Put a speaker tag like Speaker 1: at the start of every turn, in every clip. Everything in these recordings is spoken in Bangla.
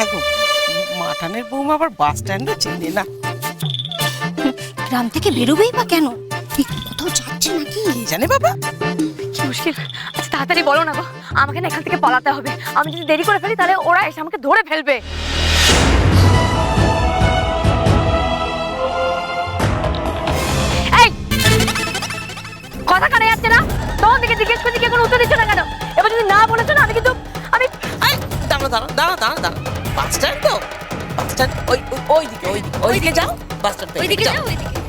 Speaker 1: হ্যাঁ গো মাঠানের বৌমা আবার বাস স্ট্যান্ডও চেনে না।
Speaker 2: গ্রাম থেকে বেরোবেই বা কেন? কোথাও যাচ্ছে নাকি?
Speaker 1: জানে বাবা?
Speaker 3: কি মুশকিল। আচ্ছা তাড়াতাড়ি বলো না গো। আমাকে না এখান থেকে পালাতে হবে। আমি যদি দেরি করে ফেলি তাহলে ওরা এসে আমাকে ধরে ফেলবে। এই! কথা কানে যাচ্ছে না? তখন দিকে জিজ্ঞেস করছি কে কোনো উত্তর দিচ্ছে না কেন? এবার যদি না বলেছ না আমি কিন্তু আমি
Speaker 1: দাঁড়া দাঁড়া দাঁড়া দাঁড়া দাঁড়া তো? ওই ওই দিকে ওই দিকে ওই দিকে যাও।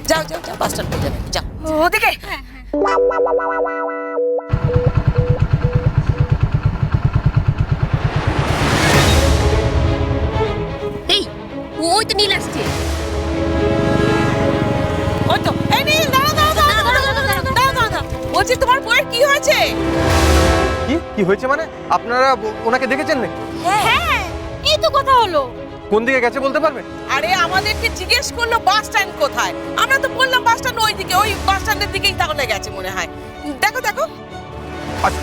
Speaker 2: যাও
Speaker 1: যাও যাও যাও পেয়ে যাবে যাও।
Speaker 3: ওদিকে। হ্যাঁ, হ্যাঁ।
Speaker 2: এই ওই তো নীল আসছে।
Speaker 1: ওই তো দাঁড়া বলছি তোমার বউয়ের কি হয়েছে?
Speaker 4: কি? কি হয়েছে মানে? আপনারা ওনাকে দেখেছেন নাকি?
Speaker 2: হ্যাঁ, হ্যাঁ তো কথা হলো?
Speaker 4: কোন দিকে গেছে বলতে পারবেন
Speaker 1: আরে আমাদেরকে জিজ্ঞেস করল বাস স্ট্যান্ড কোথায়? আমরা তো বললাম বাস স্ট্যান্ড ওই দিকে ওই বাস স্ট্যান্ডের দিকেই তাহলে গেছে মনে হয়। দেখো দেখো।
Speaker 4: আচ্ছা।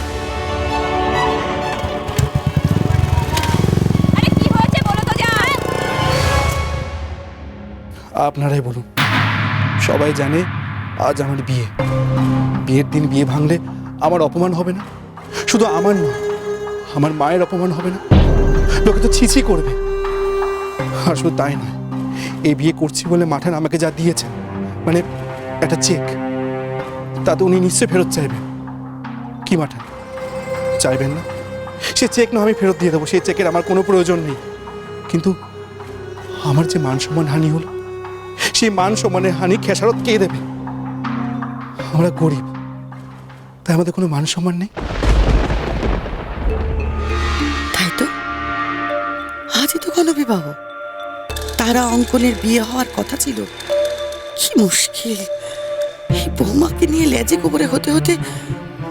Speaker 2: আরে কি হয়েছে বলো তো যা।
Speaker 5: আপনারাই বলুন। সবাই জানে আজ আমার বিয়ে। বিয়ের দিন বিয়ে ভাঙলে আমার অপমান হবে না। শুধু আমার নয় আমার মায়ের অপমান হবে না। লোকে তো ছিছি করবে। আর শুধু তাই নয় এই বিয়ে করছি বলে মাঠান আমাকে যা দিয়েছেন মানে একটা চেক, তাতে উনি নিশ্চয়ই ফেরত চাইবেন। কি মাঠান চাইবেন না? সে চেক না আমি ফেরত দিয়ে দেবো, সেই চেকের আমার কোনো প্রয়োজন নেই। কিন্তু আমার যে মান সম্মান হানি হলো, সেই মান সম্মানের হানি খেসারত কে দেবে? আমরা গরিব, তাই আমাদের কোনো মান সম্মান নেই?
Speaker 6: গণবিবাহ তারা অঙ্কনের বিয়ে হওয়ার কথা ছিল। কি মুশকিল। এই বৌমাকে নিয়ে লেজে গোবরে হতে হতে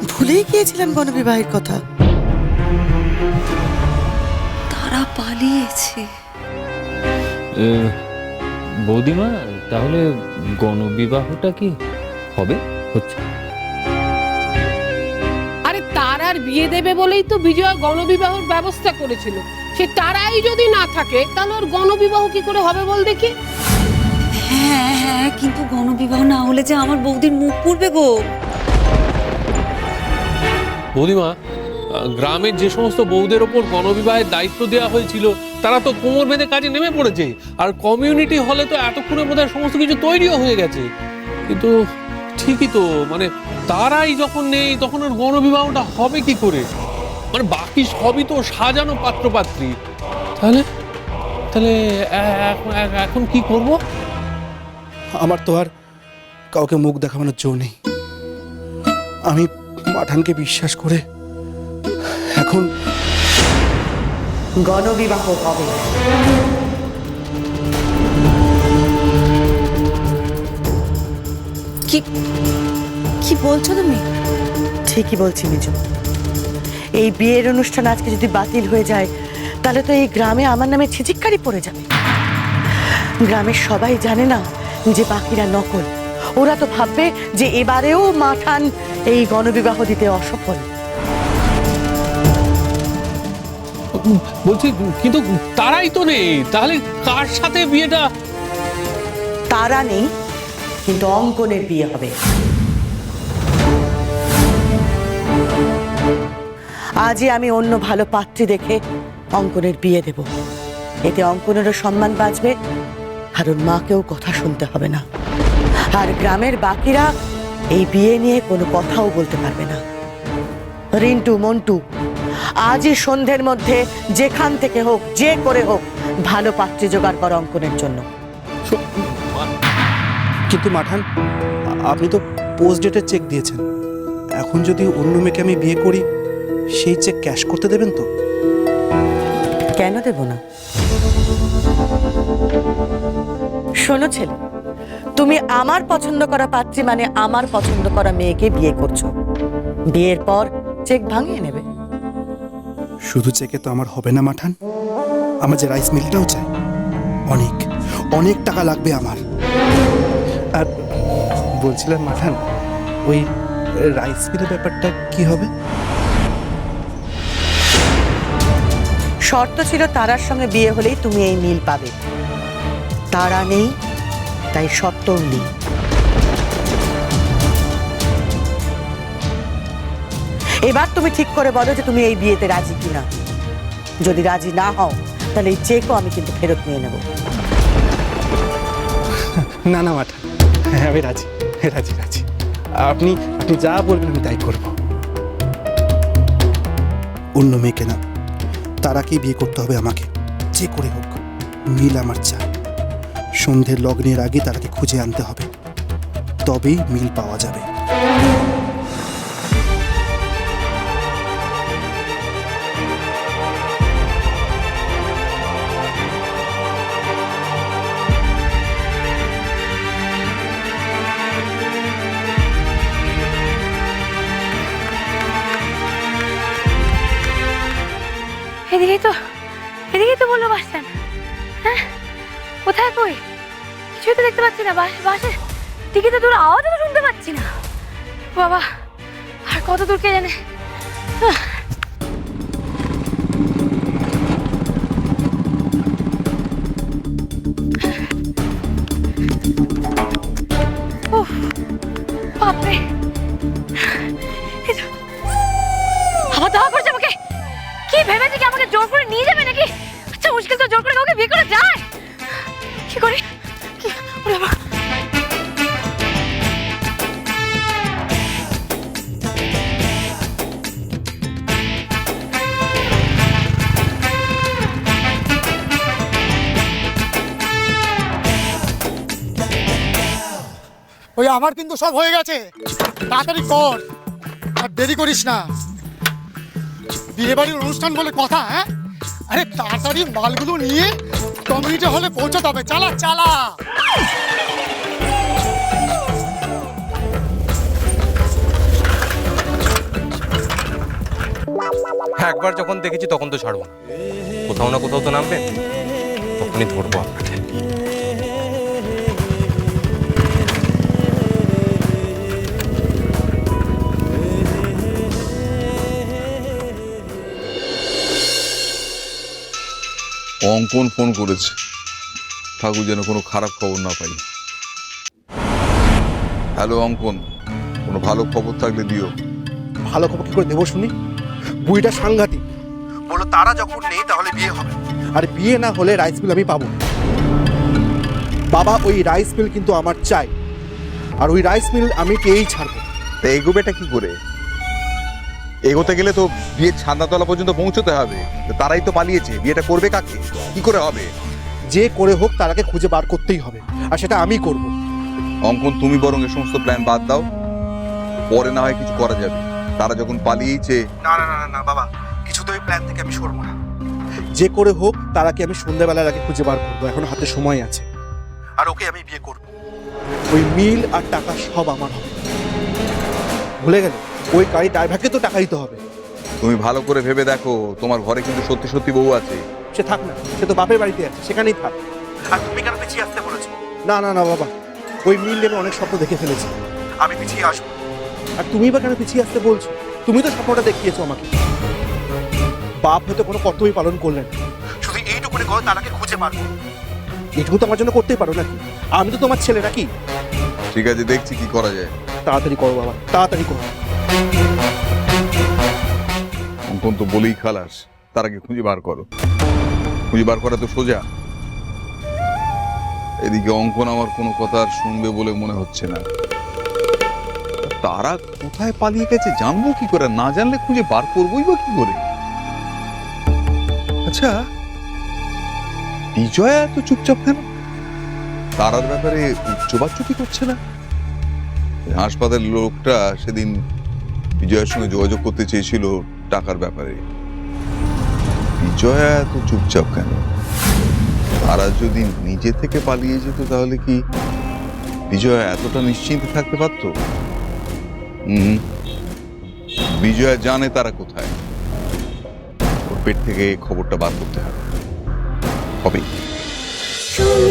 Speaker 6: ভুলেই গিয়েছিলাম গণবিবাহের কথা।
Speaker 3: তারা পালিয়েছে।
Speaker 7: এ, বৌদিমা তাহলে গণবিবাহটা কি হবে? হচ্ছে।
Speaker 8: আরে তারার বিয়ে দেবে বলেই তো বিজয়া গণবিবাহর ব্যবস্থা করেছিল। সে তারাই যদি না থাকে তাহলে ওর গণবিবাহ কি করে হবে বল দেখি?
Speaker 9: হ্যাঁ হ্যাঁ কিন্তু গণবিবাহ না হলে যে আমার বৌদির মুখ পুড়বে গো।
Speaker 10: বৌদিমা গ্রামের যে সমস্ত বউদের ওপর গণবিবাহের দায়িত্ব দেওয়া হয়েছিল তারা তো কোমর বেঁধে কাজে নেমে পড়েছে। আর কমিউনিটি হলে তো এতক্ষণে বোধহয় সমস্ত কিছু তৈরিও হয়ে গেছে। কিন্তু ঠিকই তো মানে তারাই যখন নেই তখন ওর গণবিবাহটা হবে কি করে? মানে বাকি সবই তো সাজানো পাত্রপাত্রী। তাহলে তাহলে এখন এখন কি করব?
Speaker 5: আমার তো আর কাউকে মুখ দেখানোর জো নেই। আমি মাঠানকে বিশ্বাস করে এখন
Speaker 6: গণবিবাহ হবে।
Speaker 9: কি কি বলছো তুমি?
Speaker 6: ঠিকই বলছি মিজু। এই বিয়ের অনুষ্ঠান আজকে যদি বাতিল হয়ে যায় তাহলে তো এই গ্রামে আমার নামে ছিচিক্কারি পড়ে যাবে। গ্রামের সবাই জানে না যে বাকিরা নকল। ওরা তো ভাববে যে এবারেও মাঠান এই গণবিবাহ দিতে অসফল।
Speaker 10: বলছি কিন্তু তারাই তো নেই। তাহলে কার সাথে বিয়েটা?
Speaker 6: তারা নেই কিন্তু অঙ্কনের বিয়ে হবে। আজই আমি অন্য ভালো পাত্রী দেখে অঙ্কনের বিয়ে দেব। এতে অঙ্কনেরও সম্মান বাঁচবে, আর ওর মাকেও কথা শুনতে হবে না। আর গ্রামের বাকিরা এই বিয়ে নিয়ে কোনো কথাও বলতে পারবে না। রিন্টু, মন্টু, আজই সন্ধ্যের মধ্যে যেখান থেকে হোক, যে করে হোক, ভালো পাত্রী জোগাড় কর অঙ্কনের জন্য।
Speaker 5: কিন্তু মাঠান, আপনি তো পোস্ট ডেটের চেক দিয়েছেন। এখন যদি অন্য মেয়েকে আমি বিয়ে করি সেই চেক ক্যাশ করতে দেবেন তো।
Speaker 6: কেন দেব না? শোনো ছেলে তুমি আমার পছন্দ করা পাত্রী মানে আমার পছন্দ করা মেয়েকে বিয়ে করছ। বিয়ের পর চেক ভাঙিয়ে নেবে।
Speaker 5: শুধু চেকে তো আমার হবে না মাঠান। আমার যে রাইস মিলটাও চাই। অনেক অনেক টাকা লাগবে আমার। আর বলছিলাম মাঠান ওই রাইস মিলের ব্যাপারটা কি হবে?
Speaker 6: শর্ত ছিল তারার সঙ্গে বিয়ে হলেই তুমি এই মিল পাবে। তারা নেই তাই শর্তও নেই। এবার তুমি ঠিক করে বলো যে তুমি এই বিয়েতে রাজি কিনা। যদি রাজি না হও তাহলে এই চেকও আমি কিন্তু ফেরত নিয়ে নেব।
Speaker 5: না না মাঠা। হ্যাঁ আমি রাজি। রাজি রাজি। আপনি আপনি যা বলবেন আমি তাই করব। অন্য মেয়েকে না। তারাকেই বিয়ে করতে হবে আমাকে। যে করে হোক, মিল আমার চাই। সন্ধ্যের লগ্নের আগে তারাকে খুঁজে আনতে হবে। তবেই মিল পাওয়া যাবে।
Speaker 3: এদিকেই তো এদিকেই তো বলল বাস স্ট্যান্ড। হ্যাঁ? কোথায় কই? কিছুই তো দেখতে পাচ্ছি না। বাস বাসে দিকে তো দূর, আওয়াজও তো শুনতে পাচ্ছি না। বাবা, আর কত দূর কে জানে?
Speaker 11: ওই আমার কিন্তু সব হয়ে গেছে। তাড়াতাড়ি কর। আর দেরি করিস না। বিয়ে বাড়ির অনুষ্ঠান বলে কথা হ্যাঁ? আরে তাড়াতাড়ি মালগুলো নিয়ে কমিউনিটি হলে পৌঁছাতে হবে চালা চালা।
Speaker 4: একবার যখন দেখেছি তখন তো ছাড়বো না। কোথাও না কোথাও তো নামবে, তখনই ধরবো আপনাকে।
Speaker 12: অঙ্কন ফোন করেছে। ঠাকুর যেন কোনো খারাপ খবর না পাই হ্যালো অঙ্কন কোনো ভালো খবর থাকলে দিও।
Speaker 5: ভালো খবর কি করে দেবো শুনি? বুড়িটা সাংঘাতিক। বলো তারা যখন নেই তাহলে বিয়ে হবে। আর বিয়ে না হলে রাইস মিল আমি পাবো বাবা ওই রাইস মিল কিন্তু আমার চাই। আর ওই রাইস মিল আমি পেয়েই ছাড়বো।
Speaker 12: তা এগোবেটা কি করে? এগোতে গেলে তো বিয়ের ছান্দাতলা পর্যন্ত পৌঁছতে হবে। তারাই তো পালিয়েছে। বিয়েটা করবে কাকে? কি করে হবে?
Speaker 5: যে করে হোক তারাকে খুঁজে বার করতেই হবে। আর সেটা আমি করব।
Speaker 12: অঙ্কন তুমি বরং এ সমস্ত প্ল্যান বাদ দাও। পরে না হয় কিছু করা যাবে। তারা যখন পালিয়েছে
Speaker 5: না না না না বাবা। কিছু তো ওই প্ল্যান থেকে আমি সরবো না। যে করে হোক তারাকে আমি সন্ধ্যাবেলার আগে খুঁজে বার করব। এখন হাতে সময় আছে। আর ওকে আমি বিয়ে করব। ওই মিল আর টাকা সব আমার হবে। ভুলে গেলে? ওই গাড়ি ড্রাইভারকে তো টাকা দিতে হবে।
Speaker 12: তুমি ভালো করে ভেবে দেখো তোমার ঘরে কিন্তু সত্যি সত্যি বউ আছে।
Speaker 5: সে থাক না সে তো বাপের বাড়িতে আছে সেখানেই থাক। আর তুমি কেন পিছিয়ে আসতে বলেছ? না না না বাবা ওই মিল আমি অনেক স্বপ্ন দেখে ফেলেছি। আমি পিছিয়ে আসব। আর তুমি বা কেন পিছিয়ে আসতে বলছো? তুমি তো স্বপ্নটা দেখিয়েছো আমাকে। বাপ হয়তো কোনো কর্তব্য পালন করলেন না। শুধু এইটুকুনি করো তারাকে খুঁজে বার করো এইটুকু তো আমার জন্য করতেই পারো নাকি? আমি তো তোমার ছেলে নাকি?
Speaker 12: ঠিক আছে দেখছি কি করা যায়।
Speaker 5: তাড়াতাড়ি করো বাবা তাড়াতাড়ি করো।
Speaker 12: অঙ্কন তো বলেই খালাস তারাকে খুঁজে বার করো। খুঁজে বার করা তো সোজা। এদিকে অঙ্কন আমার কোনো কথা আর শুনবে বলে মনে হচ্ছে না। তারা কোথায় পালিয়ে গেছে জানব কি করে? না জানলে খুঁজে বার করবোই বা কি করে? আচ্ছা বিজয়া এত চুপচাপ কেন? তারার ব্যাপারে উচ্চবাচ্যুতি করছে না? হাসপাতালের লোকটা সেদিন বিজয়ের সঙ্গে যোগাযোগ করতে চেয়েছিল টাকার ব্যাপারে। বিজয়া এত চুপচাপ কেন? তারা যদি নিজে থেকে পালিয়ে যেত তাহলে কি বিজয়া এতটা নিশ্চিন্তে থাকতে পারত? হুম বিজয়া জানে তারা কোথায়। ওর পেট থেকে খবরটা বার করতে হবে।
Speaker 2: শুন